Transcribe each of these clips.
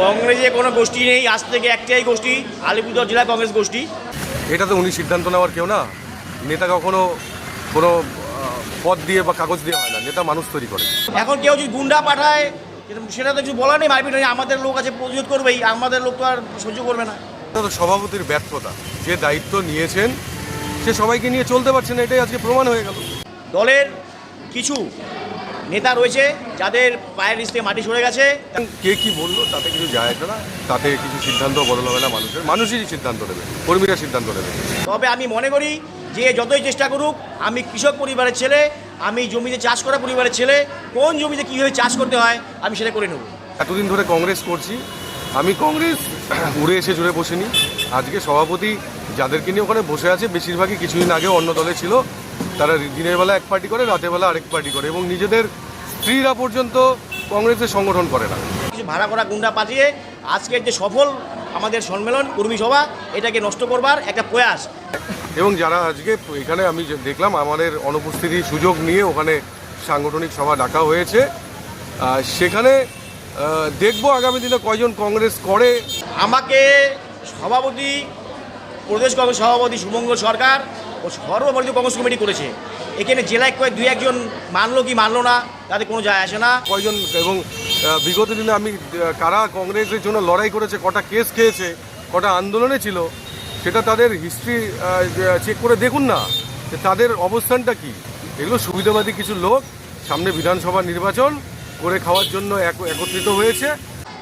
কংগ্রেসে কোনো গোষ্ঠী নেই আজ থেকে একটাই গোষ্ঠী আলিপুরদুয়ার জেলা কংগ্রেস গোষ্ঠী। এটা তো উনি সিদ্ধান্ত নেওয়ার কেউ না। নেতা কখনো কোনো পদ দিয়ে বা কাগজ দিয়ে হয় না নেতা মানুষ তৈরি করে। এখন কেউ যদি গুন্ডা পাঠায় সেটা তো কিছু বলা নেই মারপিট নেই আমাদের লোক আছে প্রতিরোধ করবেই আমাদের লোক তো আর সহ্য করবে না। এটা তো সভাপতির ব্যর্থতা। যে দায়িত্ব নিয়েছেন সে সবাইকে নিয়ে চলতে পারছে না এটাই আজকে প্রমাণ হয়ে গেল। দলের কিছু নেতা রয়েছে যাদের পায়ের নিচ থেকে মাটি সরে গেছে। কে কি বলল তাতে কিছু যায় আসে না। তাতে কিছু সিদ্ধান্ত বদল হবে না মানুষের। মানুষই সিদ্ধান্ত নেবে কর্মীরা সিদ্ধান্ত নেবে তবে আমি মনে করি যে যতই চেষ্টা করুক আমি কৃষক পরিবারের ছেলে আমি জমিতে চাষ করা পরিবারের ছেলে কোন জমিতে কীভাবে চাষ করতে হয় আমি সেটা করে নেব। এতদিন ধরে কংগ্রেস করছি। আমি কংগ্রেস উড়ে এসে জুড়ে বসিনি। আজকে সভাপতি যাদেরকে নিয়ে ওখানে বসে আছে বেশিরভাগই কিছুদিন আগে অন্য দলে ছিল। তারা দিনের বেলা এক পার্টি করে রাতের বেলা আরেক পার্টি করে এবং নিজেদের স্ত্রীরা পর্যন্ত কংগ্রেসের সংগঠন করে না। কিছু ভাড়া করা গুন্ডা পাঠিয়ে আজকের যে সফল আমাদের সম্মেলন কর্মী সভা এটাকে নষ্ট করবার একটা প্রয়াস। এবং যারা আজকে এখানে আমি দেখলাম আমাদের অনুপস্থিতির সুযোগ নিয়ে ওখানে সাংগঠনিক সভা ডাকা হয়েছে। সেখানে দেখব আগামী দিনে কয়জন কংগ্রেস করে। আমাকে সভাপতি প্রদেশ কংগ্রেস সভাপতি সুমঙ্গল সরকার ও সর্বভারতীয় কংগ্রেস কমিটি করেছে। এখানে জেলায় কয়েক দুই একজন মানলো কি মানলো না তাতে কোনো যায় আসে না। কয়জন এবং বিগত দিনে আমি কারা কংগ্রেসের জন্য লড়াই করেছে কটা কেস খেয়েছে কটা আন্দোলনে ছিল সেটা তাদের হিস্ট্রি চেক করে দেখুন না। যে তাদের অবস্থানটা কি? এগুলো সুবিধাবাদী কিছু লোক সামনে বিধানসভা নির্বাচন করে খাওয়ার জন্য এক- একত্রিত হয়েছে।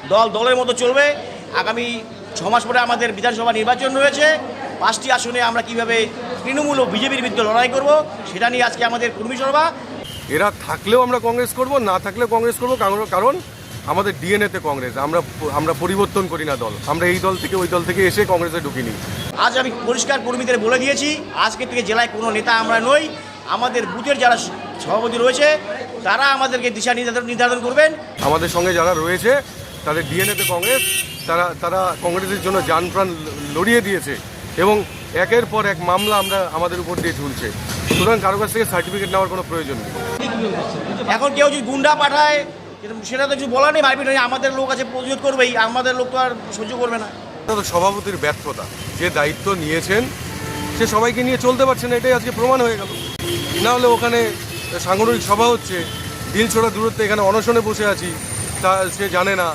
দল দলের মতো চলবে। আগামী ছ মাস পরে আমাদের বিধানসভা নির্বাচন রয়েছে। পাঁচটি আসনে আমরা কীভাবে তৃণমূল ও বিজেপির বিরুদ্ধে লড়াই করব সেটা নিয়ে আজকে আমাদের কর্মী সভা। এরা থাকলেও আমরা কংগ্রেস করব না থাকলেও কংগ্রেস করব কারণ- আমাদের ডিএনএতে কংগ্রেস আমরা আমরা পরিবর্তন করি না দল আমরা এই দল থেকে ওই দল থেকে এসে কংগ্রেসে ঢুকিনি। আজ আমি পরিষ্কার কর্মীদের বলে দিয়েছি আজকে থেকে জেলায় কোনো নেতা আমরা নই আমাদের বুথের যারা সভাপতি রয়েছে তারা আমাদেরকে দিশা নির্ধারণ নির্ধারণ করবেন। আমাদের সঙ্গে যারা রয়েছে তাদের ডিএনএতে কংগ্রেস তারা তারা কংগ্রেসের জন্য যান প্রাণ লড়িয়ে দিয়েছে এবং একের পর এক মামলা আমরা আমাদের উপর দিয়ে ঝুলছে। সুতরাং কারও কাছ থেকে সার্টিফিকেট নেওয়ার কোনো প্রয়োজন নেই। এখন কেউ যদি গুন্ডা পাঠায় সেটা তো কিছু বলা নেই মারপিট আমাদের লোক আছে প্রতিরোধ করবেই। আমাদের লোক তো আর সহ্য করবে না। তো সভাপতির ব্যর্থতা। যে দায়িত্ব নিয়েছেন সে সবাইকে নিয়ে চলতে পারছে না এটাই আজকে প্রমাণ হয়ে গেল। না হলে ওখানে সাংগঠনিক সভা হচ্ছে দিল ছোড়া দূরত্বে এখানে অনশনে বসে আছি তা সে জানে না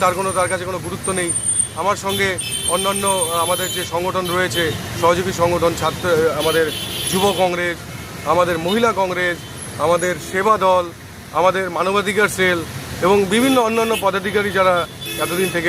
তার কোনো তার কাছে কোনো গুরুত্ব নেই। আমার সঙ্গে অন্যান্য আমাদের যে সংগঠন রয়েছে, সহযোগী সংগঠন, ছাত্র আমাদের যুব কংগ্রেস, আমাদের মহিলা কংগ্রেস, আমাদের সেবা দল, আমাদের মানবাধিকার সেল এবং বিভিন্ন অন্যান্য পদাধিকারী যারা এতদিন থেকে